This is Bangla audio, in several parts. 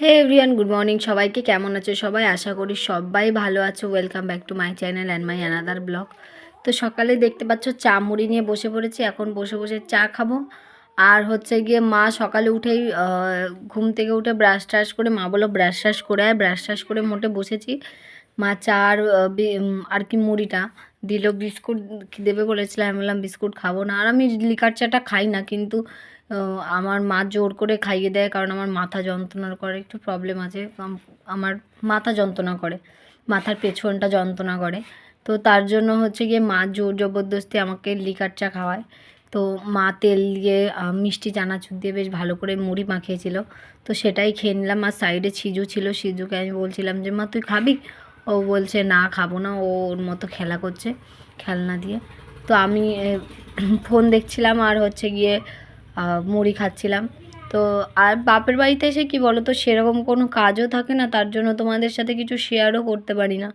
হে এভরিওয়ান গুড মর্নিং সবাইকে কেমন আছো সবাই? আশা করি সবাই ভালো আছো। Welcome back to my channel and my another blog তো সকালে দেখতে পাচ্ছ চা মুড়ি নিয়ে বসে পড়েছি। এখন বসে বসে চা খাব। আর হচ্ছে গিয়ে মা সকালে উঠেই ঘুম থেকে উঠে ব্রাশ ট্রাশ করে, মা বলো ব্রাশ ট্রাশ করে আয়। ব্রাশ ট্রাশ করে মোটে বসেছি। মা চা আর আর কি মুড়িটা। দিল বিস্কুট দেবে বলেছিলাম, আমি বললাম বিস্কুট খাব না। আর আমি লিকার চাটা খাই না, কিন্তু আমার মা জোর করে খাইয়ে দেয়, কারণ আমার মাথা যন্ত্রণা করে, একটু প্রবলেম আছে। আমার মাথা যন্ত্রণা করে, মাথার পেছনটা যন্ত্রণা করে। তো তার জন্য হচ্ছে গিয়ে মা জোর জবরদস্তি আমাকে লিকার চা খাওয়ায়। তো মা তেল দিয়ে মিষ্টি চানাচুর দিয়ে বেশ ভালো করে মুড়ি মাখিয়েছিল। তো সেটাই খেয়ে নিলাম। আর সাইডে সিজু ছিল, সিজুকে আমি বলছিলাম যে, মা, তুই খাবি? ও বলছে, না, খাব না। ও ওর মতো খেলা করছে, খেলনা দিয়ে। তো আমি ফোন দেখছিলাম আর হচ্ছে গিয়ে মুড়ি খাচ্ছিলাম। তো আর বাপের বাড়িতে এসে কি বলো তো, সেরকম কোনো কাজও থাকে না, তার জন্য তোমাদের সাথে কিছু শেয়ারও করতে পারি না।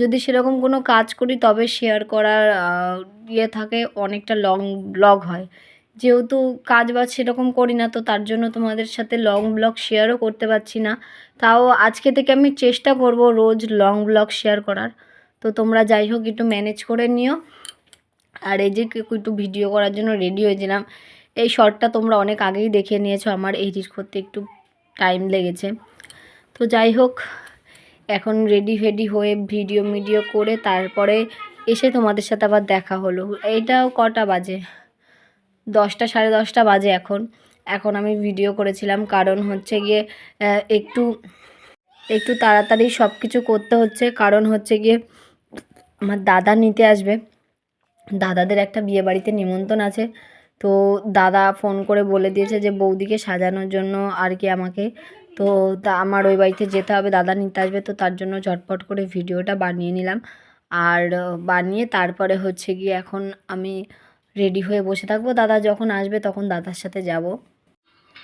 যদি সেরকম কোনো কাজ করি, তবে শেয়ার করার ইয়ে থাকে, অনেকটা লং ব্লগ হয়। যেহেতু কাজ বাজ সেরকম করি না, তো তার জন্য তোমাদের সাথে লং ব্লগ শেয়ারও করতে পারছি না। তাও আজকে থেকে আমি চেষ্টা করব রোজ লং ব্লগ শেয়ার করার। তো তোমরা যাই হোক, একটু ম্যানেজ করে নিও। আর এই যে একটু ভিডিও করার জন্য রেডি হয়েছিলাম এই শর্টটা তোমরা অনেক আগেই দেখে নিয়েছো, আমার এডিট করতে একটু টাইম লেগেছে। তো যাই হোক, এখন রেডি ফেডি হয়ে ভিডিও মিডিও করে তারপরে এসে তোমাদের সাথে আবার দেখা হলো। এইটাও কটা বাজে? দশটা সাড়ে দশটা বাজে এখন। এখন আমি ভিডিও করেছিলাম, কারণ হচ্ছে গিয়ে একটু একটু তাড়াতাড়ি সব কিছু করতে হচ্ছে। কারণ হচ্ছে গিয়ে আমার দাদা নিতে আসবে। দাদাদের একটা বিয়ে বাড়িতে নিমন্ত্রণ আছে। তো দাদা ফোন করে বলে দিয়েছে যে, বৌদিকে সাজানোর জন্য আর কি আমাকে। তো তা, আমার ওই বাড়িতে যেতে হবে, দাদা নিতে আসবে। তো তার জন্য ঝটপট করে ভিডিওটা বানিয়ে নিলাম। আর, বানিয়ে তারপরে হচ্ছে গিয়ে এখন আমি রেডি হয়ে বসে থাকব। দাদা যখন আসবে তখন দাদার সাথে যাব।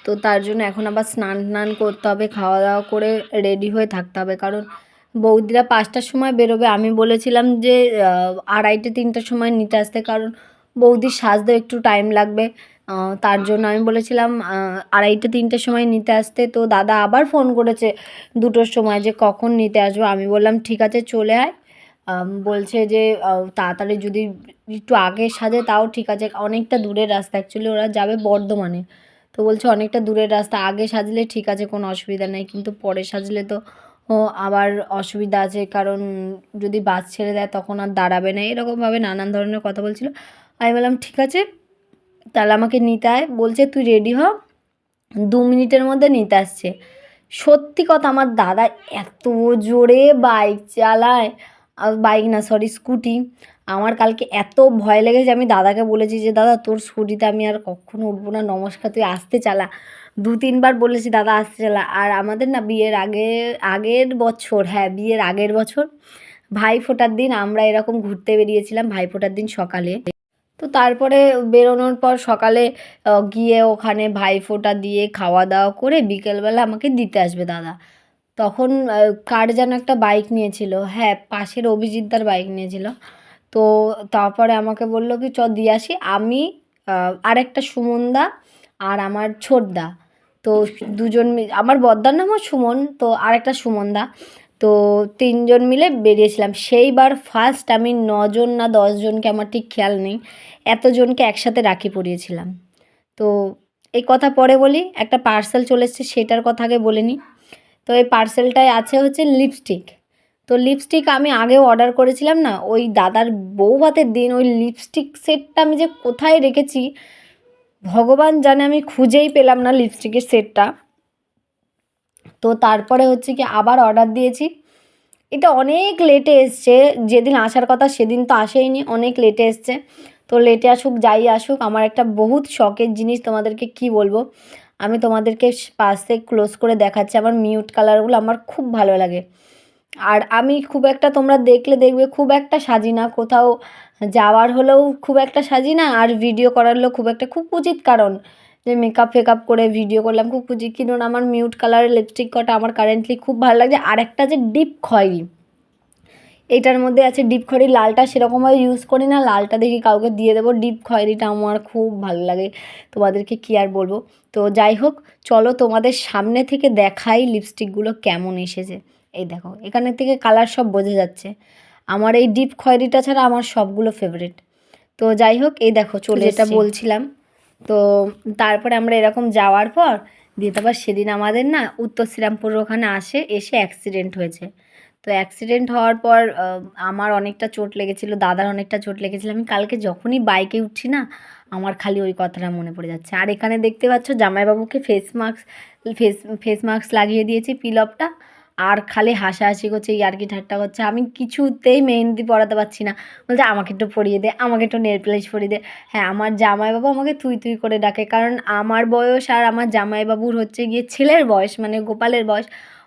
তো তার জন্য এখন আবার স্নান টান করতে হবে, খাওয়া দাওয়া করে রেডি হয়ে থাকতে হবে। কারণ বৌদিরা পাঁচটার সময় বেরোবে। আমি বলেছিলাম যে আড়াইটে, তিনটার সময় নিতে আসতে। কারণ বৌদির সাজতেও একটু টাইম লাগবে। তার জন্য আমি বলেছিলাম আড়াইটে, তিনটের সময় নিতে আসতে। তো দাদা আবার ফোন করেছে দুটোর সময় যে কখন নিতে আসব। আমি বললাম, ঠিক আছে, চলে আয়। বলছে যে তাড়াতাড়ি যদি একটু আগে সাজে তাও ঠিক আছে। অনেকটা দূরের রাস্তা অ্যাকচুয়ালি ওরা যাবে বর্ধমানে। তো বলছে অনেকটা দূরের রাস্তা, আগে সাজলে ঠিক আছে, কোনো অসুবিধা নেই। কিন্তু পরে সাজলে তো, ও, আবার অসুবিধা আছে। কারণ যদি বাস ছেড়ে দেয় তখন আর দাঁড়াবে না। এরকমভাবে নানান ধরনের কথা বলছিল। আমি বললাম, ঠিক আছে, তাহলে আমাকে নিতে আয়। বলছে, তুই রেডি হ। দু মিনিটের মধ্যে নিতে আসছে। সত্যি কথা, আমার দাদা এত জোরে বাইক চালায়। বাইক না সরি স্কুটি আমার কালকে এত ভয় লেগেছে আমি দাদাকে বলেছি যে, দাদা, তোর স্কুটিতে আমি আর কখনো উঠবো না, নমস্কার, তুই আসতে চালা। দু, তিনবার বলেছি, দাদা, আসতে চালা। আর আমাদের না বিয়ের আগে, আগের বছর হ্যাঁ বিয়ের আগের বছর ভাই ফোটার দিন আমরা এরকম ঘুরতে বেরিয়েছিলাম, ভাই ফোটার দিন সকালে। তো তারপরে বেরোনোর পর সকালে গিয়ে ওখানে ভাইফোঁটা দিয়ে খাওয়া দাওয়া করে বিকেলবেলা আমাকে দিতে আসবে দাদা। তখন কার যেন একটা বাইক নিয়েছিল। হ্যাঁ পাশের অভিজিৎদার বাইক নিয়েছিল। তো তারপরে আমাকে বলল কি চ দিয়ে আসি। আমি আরেকটা সুমনদা আর আমার ছোটদা। তো দুজন আমার বদ্দার নামও সুমন, তো আরেকটা সুমনদা। তো তিনজন মিলে বেরিয়েছিলাম। সেইবার ফার্স্ট আমি নজন না দশজনকে আমার ঠিক খেয়াল নেই, এতজনকে একসাথে রাখি পরিয়েছিলাম। তো এই কথা পরে বলি, একটা পার্সেল চলে এসেছে, সেটার কথা আগে বলে নিই তো এই পার্সেলটায় আছে হচ্ছে লিপস্টিক তো লিপস্টিক আমি আগেও অর্ডার করেছিলাম না, ওই দাদার বউ ভাতের দিন ওই লিপস্টিক সেটটা আমি যে কোথায় রেখেছি, ভগবান জানে আমি খুঁজেই পেলাম না লিপস্টিকের সেটটা তো তারপরে হচ্ছে কি আবার অর্ডার দিয়েছি। এটা অনেক লেটে এসছে, যেদিন আসার কথা সেদিন তো আসেইনি, অনেক লেটে এসছে। তো লেটে আসুক, যাই আসুক, আমার একটা বহুত শখের জিনিস তোমাদেরকে কি বলব আমি তোমাদেরকে পাশে ক্লোজ করে দেখাচ্ছি, আমার মিউট কালারগুলো আমার খুব ভালো লাগে। আর আমি খুব একটা তোমরা দেখলে দেখবে খুব একটা সাজি না, কোথাও যাওয়ার হলেও খুব একটা সাজি না, আর ভিডিও করার হলেও খুব একটা, খুব উচিত কারণ যে মেকআপ ফেকআপ করে ভিডিও করলাম, খুব উচিত। কিন্তু আমার মিউট কালারের লিপস্টিক কটা আমার কারেন্টলি খুব ভালো লাগছে। আর একটা যে ডিপ খয়েরি এটার মধ্যে আছে ডিপ খয়েরি লালটা সেরকমভাবে ইউজ করি না। লালটা দেখি কাউকে দিয়ে দেবো। ডিপ খয়েরিটা আমার খুব ভালো লাগে। তোমাদেরকে কী আর বলব? তো যাই হোক চলো তোমাদের সামনে থেকে দেখাই লিপস্টিকগুলো কেমন এসেছে। এই দেখো এখানে থেকে কালার সব বোঝা যাচ্ছে। আমার এই ডিপ খয়েরিটা ছাড়া আমার সবগুলো ফেভারিট তো যাই হোক এই দেখো চলে যেটা বলছিলাম। তো তারপরে আমরা এরকম যাওয়ার পর দিয়ে তারপর সেদিন আমাদের না উত্তর শ্রীরামপুর ওখানে আসে এসে অ্যাক্সিডেন্ট হয়েছে। তো অ্যাক্সিডেন্ট হওয়ার পর আমার অনেকটা চোট লেগেছিল, দাদার অনেকটা চোট লেগেছিল। আমি কালকে যখনই বাইকে উঠছি না, আমার খালি ওই কথাটা মনে পড়ে যাচ্ছে। আর এখানে দেখতে পাচ্ছ, জামাইবাবুকে face mask face face mask লাগিয়ে দিয়েছি পিলপটা আর খালি হাসাহাসি করছে ইয়ার্কি ঠাট্টা করছে। আমি কিছুতেই মেহেন্দি পরাতে পারছি না। বলছে, আমাকে একটু পরিয়ে দে, আমাকে একটু নেল প্লাস পরিয়ে দে। হ্যাঁ আমার জামাইবাবু আমাকে তুই তুই করে ডাকে, কারণ আমার বয়স আর আমার জামাইবাবুর হচ্ছে গিয়ে ছেলের বয়স মানে গোপালের বয়স।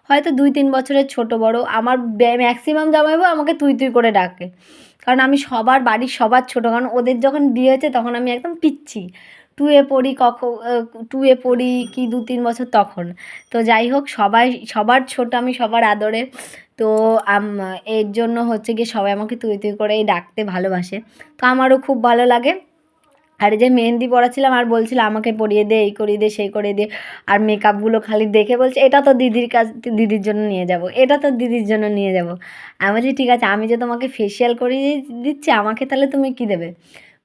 হয়তো দুই তিন বছরের ছোট বড়, আমার ম্যাক্সিমাম জামাইবাবু আমাকে তুই তুই করে ডাকে। কারণ আমি সবার বাড়ির সবার ছোটো, কারণ ওদের যখন বিয়ে হয়েছে তখন আমি একদম পিচ্ছি। টুয়ে পড়ি কখন টুয়ে পড়ি কি দু তিন বছর তখন। তো যাই হোক, সবাই, সবার ছোট, আমি সবার আদরে। তো এর জন্য হচ্ছে গিয়ে সবাই আমাকে তুই তুই করেই ডাকতে ভালোবাসে। তো আমারও খুব ভালো লাগে। আর যে মেহেন্দি পড়াছিলাম আর বলছিল, আমাকে পরিয়ে দে, এই করিয়ে দে, সেই করে দে। আর মেকআপগুলো খালি দেখে বলছে, এটা তো দিদির কাছ দিদির জন্য নিয়ে যাব, এটা তো দিদির জন্য নিয়ে যাব। আমি বলছি, ঠিক আছে, আমি যে তোমাকে ফেসিয়াল করিয়ে দিচ্ছি, আমাকে তাহলে তুমি কী দেবে?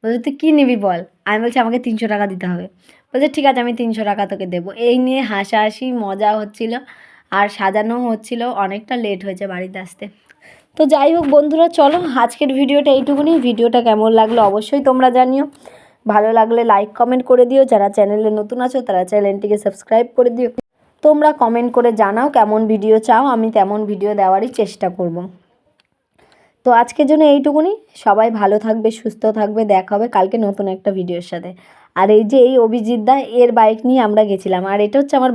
বলছে, তুই কী নিবি বল? আমি বলছি, আমাকে তিনশো টাকা দিতে হবে। বলছে, ঠিক আছে, আমি তিনশো টাকা তোকে দেবো। এই নিয়ে হাসাহাসি, মজা হচ্ছিল। আর সাজানো হচ্ছিল, অনেকটা লেট হয়েছে বাড়িতে আসতে। তো যাই হোক বন্ধুরা, চলো আজকের ভিডিওটা এইটুকুনি। ভিডিওটা কেমন লাগল অবশ্যই তোমরা জানিও। ভালো লাগলে লাইক কমেন্ট করে দিও। যারা চ্যানেলে নতুন আছো, তারা চ্যানেলটিকে সাবস্ক্রাইব করে দিও। তোমরা কমেন্ট করে জানাও কেমন ভিডিও চাও, আমি তেমন ভিডিও দেওয়ারই চেষ্টা করব। তো আজকের জন্য এইটুকুনি। সবাই ভালো থাকবে, সুস্থ থাকবে, দেখা হবে কালকে নতুন একটা ভিডিওর সাথে। আর এই যে এই অভিজিৎ দা, এর বাইক নিয়ে আমরা গেছিলাম। আর এটা হচ্ছে আমার